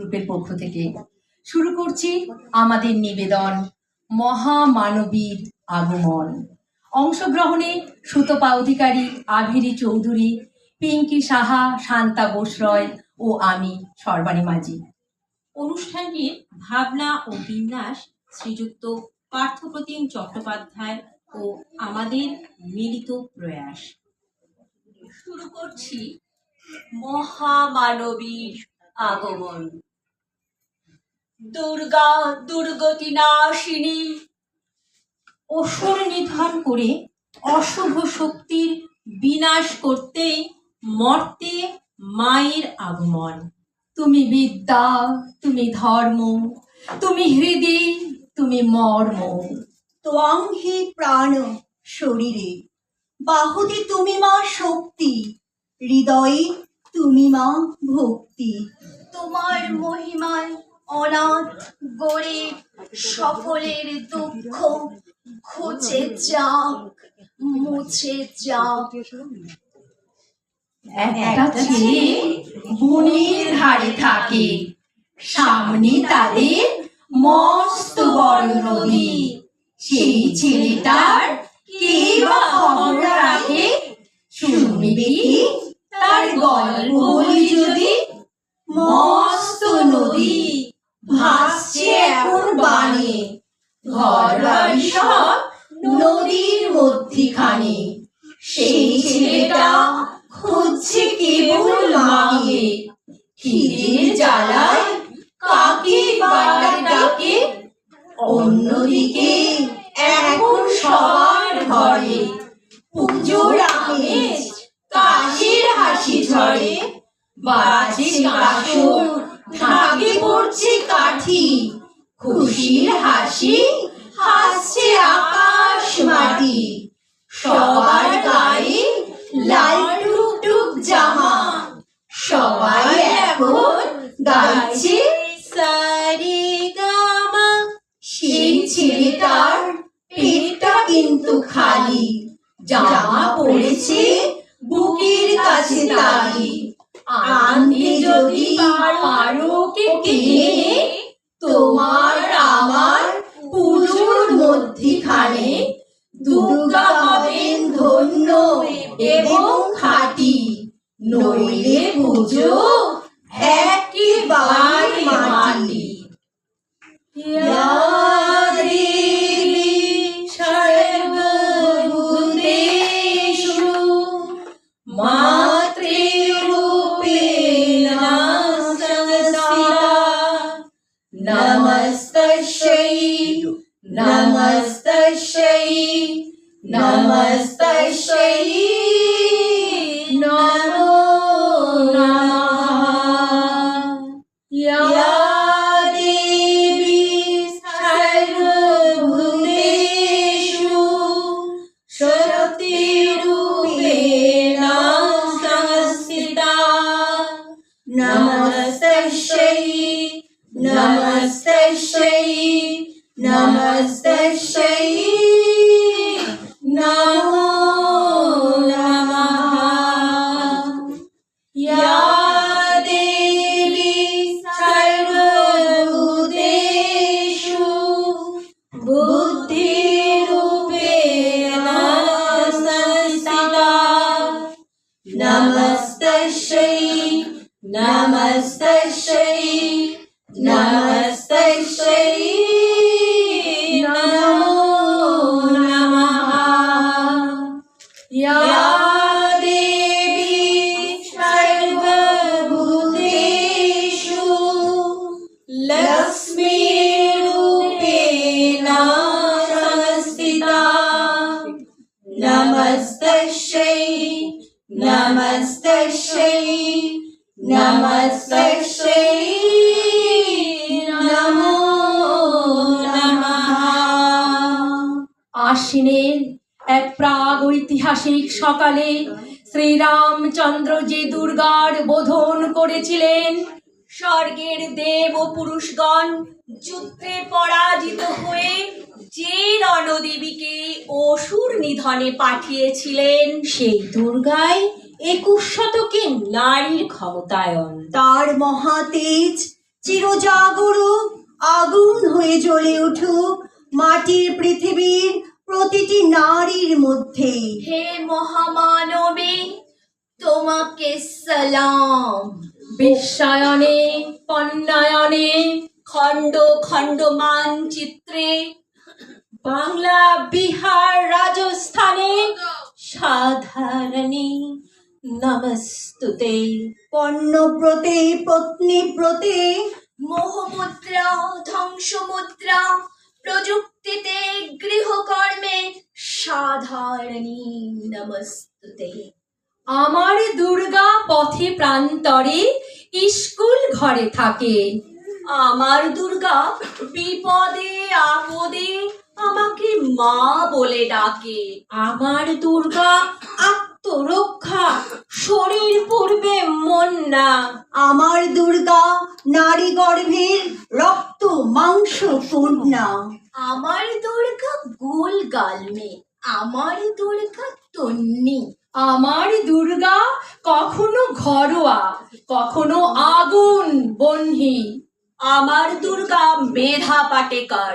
গ্রুপের পক্ষ থেকে। শুরু করছি আমাদের নিবেদন, মহামানবীর আগমন। অংশগ্রহণে সুতপা অধিকারী আভিরি চৌধুরী, পিঙ্কি সাহা, শান্তা বোসরয় ও আমি, সর্বাণী মাঝি। অনুষ্ঠানটির ভাবনা ও বিন্যাস শ্রীযুক্ত পার্থপ্রতিম চট্টোপাধ্যায় ও আমাদের মিলিত প্রয়াস। শুরু করছি মহামানবীর আগমন। দুর্গা দুর্গতি নাশিনী অসুর নিধন করে অশুভ শক্তির বিনাশ করতে মর্তে মায়ের আগমন। তুমি বিদ্যা, তুমি ধর্ম, তুমি হৃদি, তুমি মর্ম। ত্বং হি প্রাণ শরীরে। বাহুতে তুমি মা শক্তি, হৃদয়ে তুমি মা ভক্তি। তোমার মহিমায় অনাথ গরিব সকলের দুঃখ ঘুচে যাক, মুছে যাক। ধারে থাকে, সামনে তাদের মস্ত বড় নদী। সেই ছেলেটার কে বা রাখে? শুনবি তার গল্প যদি, মস্ত নদী। ভাসছে এখন বানে। ঘর সব নদীর মধ্যিখানে। সেই ছেলেটা খুঁজছে কেবল মাকে খিদের জ্বালায় কাকে বার ডাকে? অন্যদিকে এখন সবার ঘরে। পুজোর আমেজ কাশির হাসি ঝরে। বাজে কাসর ঢাকে পড়ছে কাঠি, খুশির হাসি হাসছে আকাশ মাটি সবার গায়ে লাল টুকটুক জামা, সবাই এখন গাইছে সারে গামা। সেই ছেলেটার পেটটা কিন্তু খালি, জামা পড়েছে বুকের কাছে দাঁড়ি আনতে যদি পারো কে তোমার আমার পুজোর মধ্যিখানে দুর্গা হবেন ধন্য এবং খাটি নইলে পুজো namaste shai namaste আশ্বিনের এক প্রাগ ঐতিহাসিক সকালে শ্রীরামচন্দ্র যে দুর্গার বোধন করেছিলেন স্বর্গের দেব ও পুরুষগণ যুদ্ধে পরাজিত হয়ে যে রণদেবীকে অসুর নিধনে পাঠিয়েছিলেন। সেই দুর্গায় একুশ শতকে নারীর ক্ষমতায়ন। তার মহাতেজ চিরজাগরুক আগুন হয়ে জ্বলে উঠুক মাটির পৃথিবীর প্রতিটি নারীর মধ্যে। হে মহামানবী তোমাকে সালাম। বিশ্বায়নে পণ্যায়নে খণ্ড খণ্ড মানচিত্রে বাংলা বিহার রাজস্থানে সাধারণী নমস্তুতে পণ্যব্রতে, পত্নীব্রতে, মোহমুদ্রা, ধ্বংসমুদ্রা, প্রযুক্তিতে, গৃহকর্মে সাধারণী নমস্তুতে। আমার দুর্গা পথে প্রান্তরে স্কুল ঘরে থাকে। আমার দুর্গা বিপদে, আপদে আমাকে মা বলে ডাকে। আমার দুর্গা আত্মরক্ষা শরীর পূর্বে মন না। আমার দুর্গা নারী গর্ভের রক্ত মাংস কন্যা আমার দুর্গা গোল গালমে আমার দুর্গা তন্নি। আমার দুর্গা কখনো ঘরোয়া, কখনো আগুন বহ্নি আমার দুর্গা মেধা পাটেকার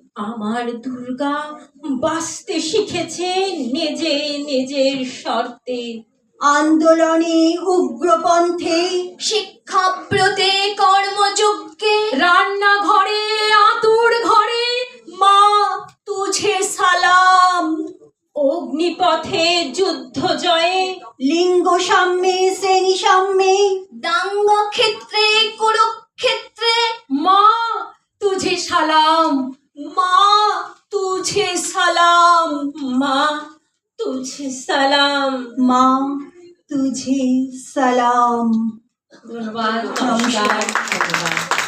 আমার দুর্গা বাঁচতে শিখেছে নিজে নিজের শর্তে। আন্দোলনে উগ্রপন্থে শিক্ষাব্রতে কর্মযজ্ঞে রান্নাঘরে আতুর ঘরে মা তুঝে সালাম। অগ্নিপথে যুদ্ধ জয়ে লিঙ্গ সাম্যে শ্রেণি সাম্যে দাঙ্গ ক্ষেত্রে কুরুক্ষেত্রে মা তুঝে সালাম মা তুঝে সালাম মা তুঝে সালাম মা তুঝে সালাম ধন্যবাদ নমস্কার ধন্যবাদ